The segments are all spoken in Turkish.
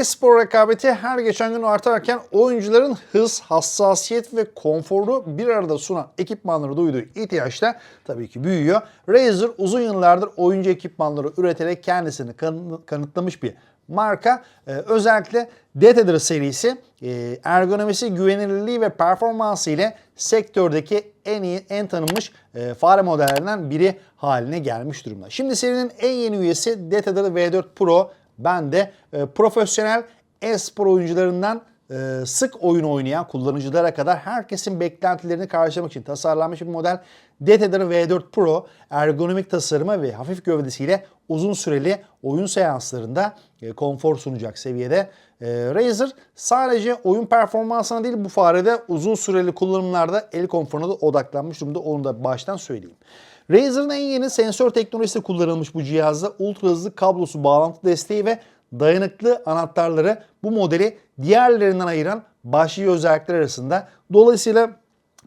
E-spor rekabeti her geçen gün artarken oyuncuların hız, hassasiyet ve konforu bir arada sunan ekipmanları duyduğu ihtiyaç da tabii ki büyüyor. Razer uzun yıllardır oyuncu ekipmanları üreterek kendisini kan- kanıtlamış bir marka. Ee, özellikle Detailer serisi e, ergonomisi, güvenilirliği ve performansı ile sektördeki en iyi, en tanınmış e, fare modellerinden biri haline gelmiş durumda. Şimdi serinin en yeni üyesi Detailer V4 Pro. Ben de e, profesyonel e-spor oyuncularından e, sık oyun oynayan kullanıcılara kadar herkesin beklentilerini karşılamak için tasarlanmış bir model. Detailer V4 Pro ergonomik tasarımı ve hafif gövdesiyle uzun süreli oyun seanslarında e, konfor sunacak seviyede. E, Razer sadece oyun performansına değil bu farede uzun süreli kullanımlarda el konforuna da odaklanmış durumda. Onu da baştan söyleyeyim. Razer'ın en yeni sensör teknolojisi kullanılmış bu cihazda ultra hızlı kablosu bağlantı desteği ve dayanıklı anahtarları bu modeli diğerlerinden ayıran başlıca özellikler arasında. Dolayısıyla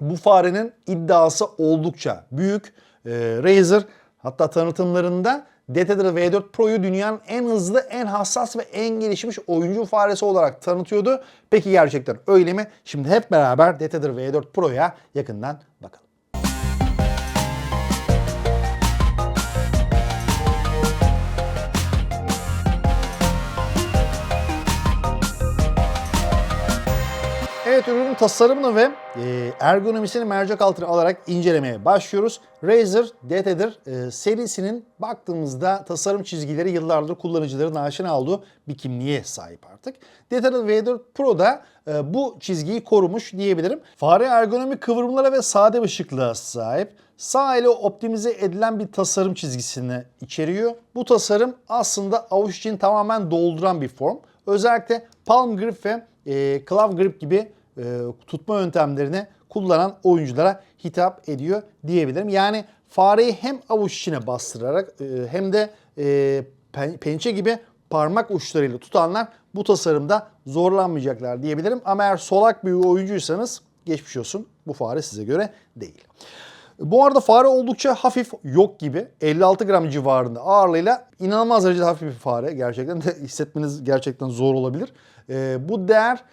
bu farenin iddiası oldukça büyük. Ee, Razer hatta tanıtımlarında Detailer V4 Pro'yu dünyanın en hızlı, en hassas ve en gelişmiş oyuncu faresi olarak tanıtıyordu. Peki gerçekten öyle mi? Şimdi hep beraber Detailer V4 Pro'ya yakından Evet ürünün tasarımını ve e, ergonomisini mercek altına alarak incelemeye başlıyoruz. Razer Detailer e, serisinin baktığımızda tasarım çizgileri yıllardır kullanıcıların aşina olduğu bir kimliğe sahip artık. Detailer V4 Pro da e, bu çizgiyi korumuş diyebilirim. Fare ergonomik kıvrımlara ve sade ışıklığa sahip. Sağ ile optimize edilen bir tasarım çizgisini içeriyor. Bu tasarım aslında avuç için tamamen dolduran bir form. Özellikle palm grip ve e, clav grip gibi e, tutma yöntemlerini kullanan oyunculara hitap ediyor diyebilirim. Yani fareyi hem avuç içine bastırarak e, hem de e, pen- pençe gibi parmak uçlarıyla tutanlar bu tasarımda zorlanmayacaklar diyebilirim. Ama eğer solak bir oyuncuysanız geçmiş olsun bu fare size göre değil. Bu arada fare oldukça hafif yok gibi 56 gram civarında ağırlığıyla inanılmaz derecede hafif bir fare. Gerçekten de hissetmeniz gerçekten zor olabilir. Ee, bu değer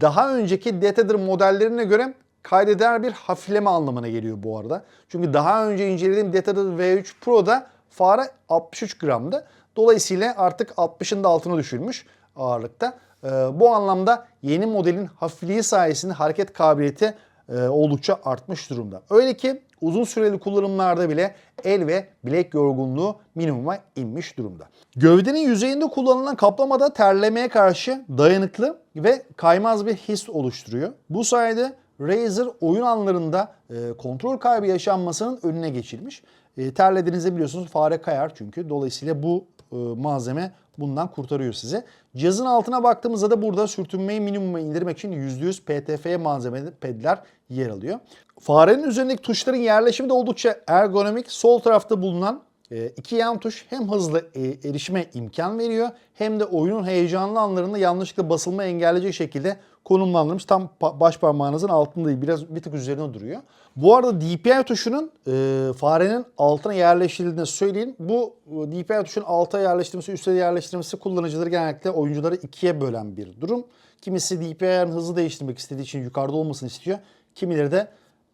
daha önceki Detailer modellerine göre kaydeder bir hafifleme anlamına geliyor bu arada. Çünkü daha önce incelediğim Detailer V3 Pro'da fare 63 gramdı. Dolayısıyla artık 60'ın da altına düşürmüş ağırlıkta. Ee, bu anlamda yeni modelin hafifliği sayesinde hareket kabiliyeti e, oldukça artmış durumda. Öyle ki uzun süreli kullanımlarda bile el ve bilek yorgunluğu minimuma inmiş durumda. Gövdenin yüzeyinde kullanılan kaplamada terlemeye karşı dayanıklı ve kaymaz bir his oluşturuyor. Bu sayede Razer oyun anlarında e, kontrol kaybı yaşanmasının önüne geçilmiş. E, terlediğinizde biliyorsunuz fare kayar çünkü. Dolayısıyla bu e, malzeme bundan kurtarıyor sizi. Cihazın altına baktığımızda da burada sürtünmeyi minimuma indirmek için %100 PTFE malzemeli pedler yer alıyor. Farenin üzerindeki tuşların yerleşimi de oldukça ergonomik. Sol tarafta bulunan e, iki yan tuş hem hızlı e, erişime imkan veriyor hem de oyunun heyecanlı anlarında yanlışlıkla basılma engelleyecek şekilde konumlandırılmış. Tam baş parmağınızın altında değil, biraz bir tık üzerine duruyor. Bu arada DPI tuşunun e, farenin altına yerleştirildiğini söyleyeyim. Bu e, DPI tuşunun alta yerleştirilmesi, üstte yerleştirilmesi kullanıcıları genellikle oyuncuları ikiye bölen bir durum. Kimisi DPI'nin hızı değiştirmek istediği için yukarıda olmasını istiyor. Kimileri de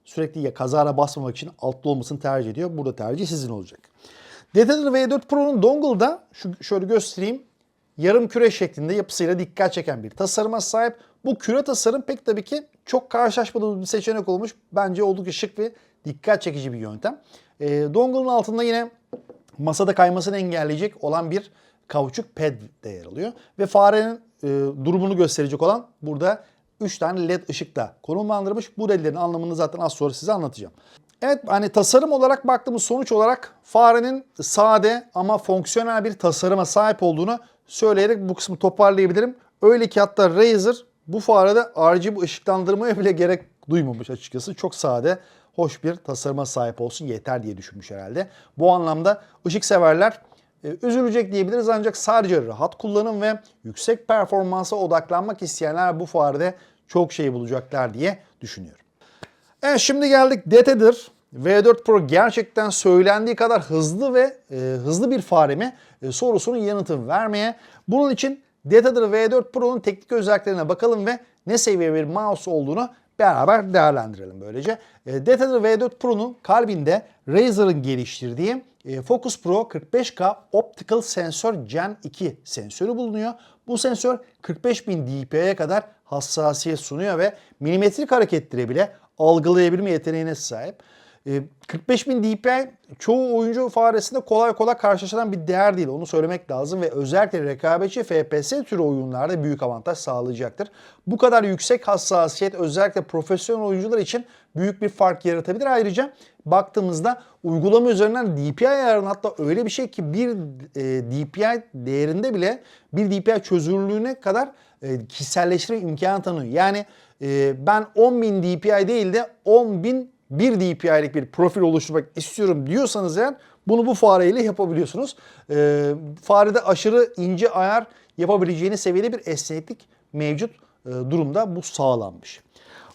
sürekli ya kazara basmamak için altta olmasını tercih ediyor. Burada tercih sizin olacak. Detailer V4 Pro'nun dongle'da şu şöyle göstereyim. Yarım küre şeklinde yapısıyla dikkat çeken bir tasarıma sahip. Bu küre tasarım pek tabii ki çok karşılaşmadığımız bir seçenek olmuş. Bence oldukça şık ve dikkat çekici bir yöntem. E, dongle'ın altında yine masada kaymasını engelleyecek olan bir kauçuk pad de yer alıyor. Ve farenin e, durumunu gösterecek olan burada 3 tane led ışıkla konumlandırılmış. Bu ledlerin anlamını zaten az sonra size anlatacağım. Evet hani tasarım olarak baktığımız sonuç olarak farenin sade ama fonksiyonel bir tasarıma sahip olduğunu söyleyerek bu kısmı toparlayabilirim. Öyle ki hatta Razer bu farede RGB ışıklandırmaya bile gerek duymamış açıkçası. Çok sade, hoş bir tasarıma sahip olsun yeter diye düşünmüş herhalde. Bu anlamda ışık severler üzülecek diyebiliriz ancak sadece rahat kullanım ve yüksek performansa odaklanmak isteyenler bu farede çok şey bulacaklar diye düşünüyorum. Evet şimdi geldik Detailer. V4 Pro gerçekten söylendiği kadar hızlı ve e, hızlı bir fare mi e, sorusunun yanıtını vermeye. Bunun için Datadır V4 Pro'nun teknik özelliklerine bakalım ve ne seviye bir mouse olduğunu beraber değerlendirelim böylece. E, Datadır V4 Pro'nun kalbinde Razer'ın geliştirdiği Focus Pro 45K Optical Sensor Gen 2 sensörü bulunuyor. Bu sensör 45.000 dpi'ye kadar hassasiyet sunuyor ve milimetrik hareketleri bile algılayabilme yeteneğine sahip. E, 45.000 dpi çoğu oyuncu faresinde kolay kolay karşılaşılan bir değer değil. Onu söylemek lazım ve özellikle rekabetçi FPS türü oyunlarda büyük avantaj sağlayacaktır. Bu kadar yüksek hassasiyet özellikle profesyonel oyuncular için büyük bir fark yaratabilir. Ayrıca baktığımızda uygulama üzerinden DPI ayarını hatta öyle bir şey ki bir e, DPI değerinde bile bir DPI çözünürlüğüne kadar e, kişiselleştirme imkanı tanıyor. Yani e, ben 10.000 DPI değil de 10.000 1 DPI'lik bir profil oluşturmak istiyorum diyorsanız eğer bunu bu fareyle yapabiliyorsunuz. E, farede aşırı ince ayar yapabileceğiniz seviyede bir esneklik mevcut e, durumda bu sağlanmış.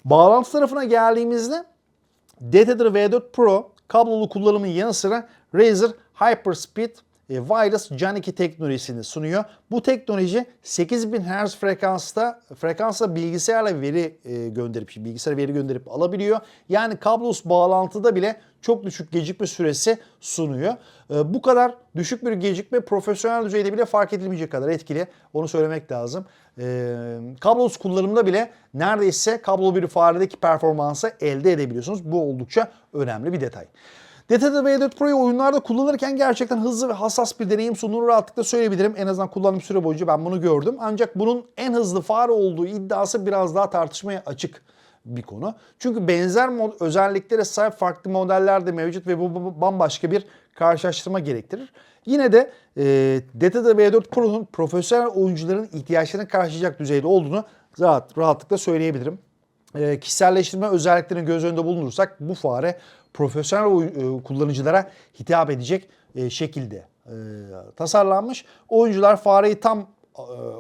Bağlantı tarafına geldiğimizde Datadır V4 Pro kablolu kullanımın yanı sıra Razer Hyperspeed Wireless Gen 2 teknolojisini sunuyor. Bu teknoloji 8000 Hz frekansta frekansla bilgisayarla veri e, gönderip bilgisayara veri gönderip alabiliyor. Yani kablosuz bağlantıda bile çok düşük gecikme süresi sunuyor. E, bu kadar düşük bir gecikme profesyonel düzeyde bile fark edilmeyecek kadar etkili. Onu söylemek lazım. E, kablosuz kullanımda bile neredeyse kablolu bir faredeki performansı elde edebiliyorsunuz. Bu oldukça önemli bir detay. Datadır V4 Pro'yu oyunlarda kullanırken gerçekten hızlı ve hassas bir deneyim sunduğunu rahatlıkla söyleyebilirim. En azından kullandığım süre boyunca ben bunu gördüm. Ancak bunun en hızlı fare olduğu iddiası biraz daha tartışmaya açık bir konu. Çünkü benzer mod özelliklere sahip farklı modeller de mevcut ve bu bambaşka bir karşılaştırma gerektirir. Yine de e, Datadır V4 Pro'nun profesyonel oyuncuların ihtiyaçlarını karşılayacak düzeyde olduğunu rahat, rahatlıkla söyleyebilirim. E, kişiselleştirme özelliklerini göz önünde bulundurursak bu fare profesyonel e, kullanıcılara hitap edecek e, şekilde e, tasarlanmış. Oyuncular fareyi tam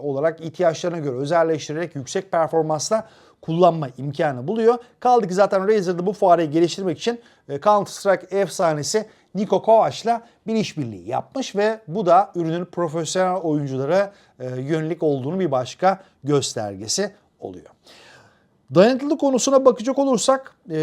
olarak ihtiyaçlarına göre özelleştirerek yüksek performansla kullanma imkanı buluyor. Kaldı ki zaten Razer'da bu fareyi geliştirmek için Counter Strike efsanesi Niko Kovac'la bir işbirliği yapmış ve bu da ürünün profesyonel oyunculara yönelik olduğunu bir başka göstergesi oluyor. Dayanıklılık konusuna bakacak olursak e,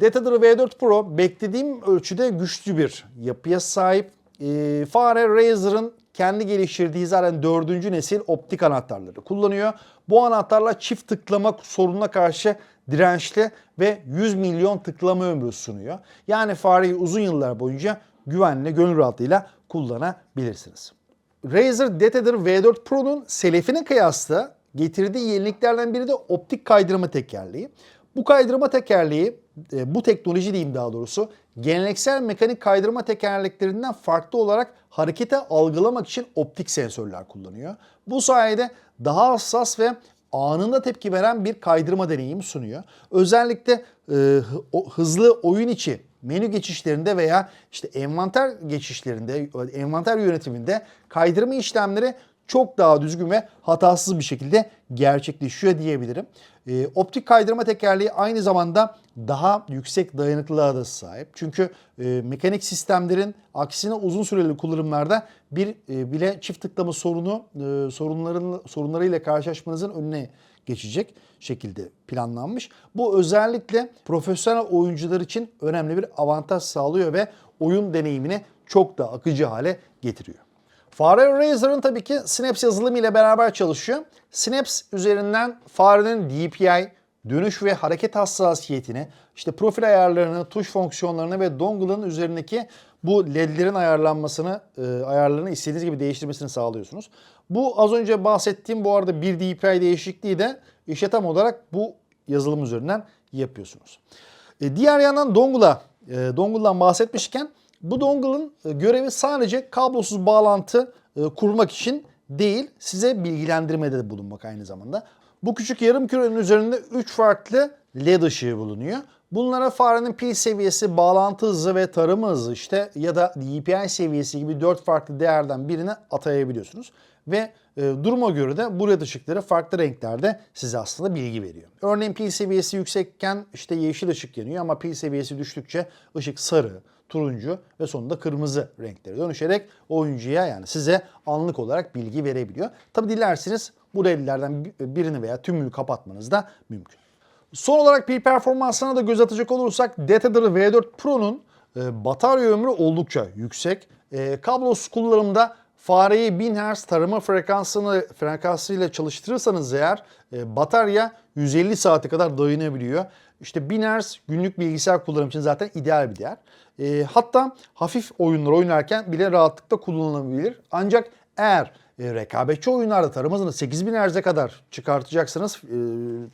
Datadır V4 Pro beklediğim ölçüde güçlü bir yapıya sahip. E, fare Razer'ın kendi geliştirdiği zaten dördüncü nesil optik anahtarları kullanıyor. Bu anahtarla çift tıklama sorununa karşı dirençli ve 100 milyon tıklama ömrü sunuyor. Yani fareyi uzun yıllar boyunca güvenle, gönül rahatlığıyla kullanabilirsiniz. Razer Datadır V4 Pro'nun selefine kıyasla getirdiği yeniliklerden biri de optik kaydırma tekerleği. Bu kaydırma tekerleği, e, bu teknoloji diyeyim daha doğrusu, geleneksel mekanik kaydırma tekerleklerinden farklı olarak harekete algılamak için optik sensörler kullanıyor. Bu sayede daha hassas ve anında tepki veren bir kaydırma deneyimi sunuyor. Özellikle e, hızlı oyun içi menü geçişlerinde veya işte envanter geçişlerinde, envanter yönetiminde kaydırma işlemleri çok daha düzgün ve hatasız bir şekilde gerçekleşiyor diyebilirim. E, optik kaydırma tekerleği aynı zamanda daha yüksek dayanıklılığa da sahip. Çünkü e, mekanik sistemlerin aksine uzun süreli kullanımlarda bir e, bile çift tıklama sorunu e, sorunların sorunlarıyla karşılaşmanızın önüne geçecek şekilde planlanmış. Bu özellikle profesyonel oyuncular için önemli bir avantaj sağlıyor ve oyun deneyimini çok da akıcı hale getiriyor. Fare Razer'ın tabii ki Synapse yazılımı ile beraber çalışıyor. Synapse üzerinden farenin DPI, dönüş ve hareket hassasiyetini, işte profil ayarlarını, tuş fonksiyonlarını ve dongle'ın üzerindeki bu ledlerin ayarlanmasını, e, ayarlarını istediğiniz gibi değiştirmesini sağlıyorsunuz. Bu az önce bahsettiğim bu arada bir DPI değişikliği de işte tam olarak bu yazılım üzerinden yapıyorsunuz. E, diğer yandan dongle'a, e, dongle'dan bahsetmişken bu dongle'ın e, görevi sadece kablosuz bağlantı e, kurmak için değil, size bilgilendirmede de bulunmak aynı zamanda. Bu küçük yarım kürenin üzerinde 3 farklı LED ışığı bulunuyor. Bunlara farenin pil seviyesi, bağlantı hızı ve tarama hızı işte ya da DPI seviyesi gibi 4 farklı değerden birini atayabiliyorsunuz. Ve e, duruma göre de bu led ışıkları farklı renklerde size aslında bilgi veriyor. Örneğin pil seviyesi yüksekken işte yeşil ışık yanıyor ama pil seviyesi düştükçe ışık sarı, turuncu ve sonunda kırmızı renklere dönüşerek oyuncuya yani size anlık olarak bilgi verebiliyor. Tabi dilerseniz bu LED'lerden birini veya tümünü kapatmanız da mümkün. Son olarak pil performansına da göz atacak olursak Detailer V4 Pro'nun e, batarya ömrü oldukça yüksek. E, kablosuz kullanımda fareyi 1000 Hz tarama frekansını frekansıyla çalıştırırsanız eğer e, batarya 150 saate kadar dayanabiliyor. İşte 1000 Hz günlük bilgisayar kullanım için zaten ideal bir değer. E, hatta hafif oyunlar oynarken bile rahatlıkla kullanılabilir. Ancak eğer e, rekabetçi oyunlarda tarım hızını 8000 Hz'e kadar çıkartacaksanız, e,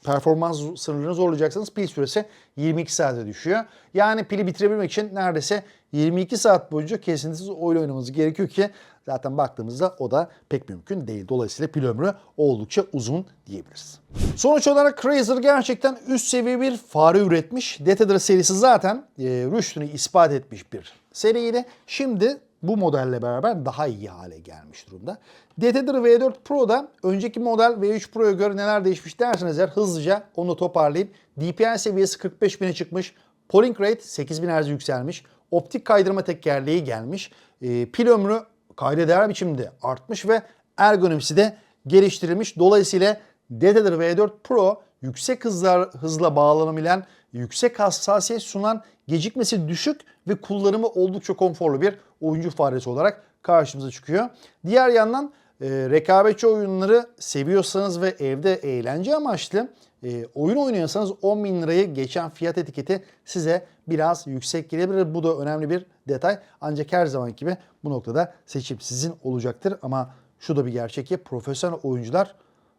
performans sınırlarını zorlayacaksanız pil süresi 22 saate düşüyor. Yani pili bitirebilmek için neredeyse 22 saat boyunca kesintisiz oyun oynamanız gerekiyor ki zaten baktığımızda o da pek mümkün değil. Dolayısıyla pil ömrü oldukça uzun diyebiliriz. Sonuç olarak Razer gerçekten üst seviye bir fare üretmiş. Detailer serisi zaten e, rüştünü ispat etmiş bir seriydi. Şimdi bu modelle beraber daha iyi hale gelmiş durumda. Detailer V4 Pro'da önceki model V3 Pro'ya göre neler değişmiş derseniz eğer hızlıca onu toparlayayım. DPI seviyesi 45.000'e çıkmış. Polling rate 8000 Hz yükselmiş. Optik kaydırma tekerleği gelmiş. E, pil ömrü kayda değer biçimde artmış ve ergonomisi de geliştirilmiş. Dolayısıyla Detailer V4 Pro yüksek hızlar, hızla bağlanabilen, yüksek hassasiyet sunan, gecikmesi düşük ve kullanımı oldukça konforlu bir oyuncu faresi olarak karşımıza çıkıyor. Diğer yandan e, rekabetçi oyunları seviyorsanız ve evde eğlence amaçlı e, oyun oynuyorsanız 10 bin lirayı geçen fiyat etiketi size biraz yüksek gelebilir. Bu da önemli bir detay. Ancak her zaman gibi bu noktada seçim sizin olacaktır. Ama şu da bir gerçek ki profesyonel oyuncular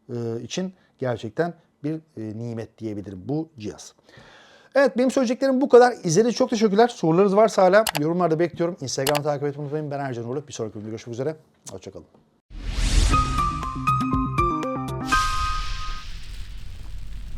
e, için gerçekten bir e, nimet diyebilirim bu cihaz. Evet benim söyleyeceklerim bu kadar. İzlediğiniz çok teşekkürler. Sorularınız varsa hala yorumlarda bekliyorum. Instagram'ı takip etmeyi unutmayın. Ben Ercan Uğurlu. Bir sonraki videoda görüşmek üzere. Hoşçakalın.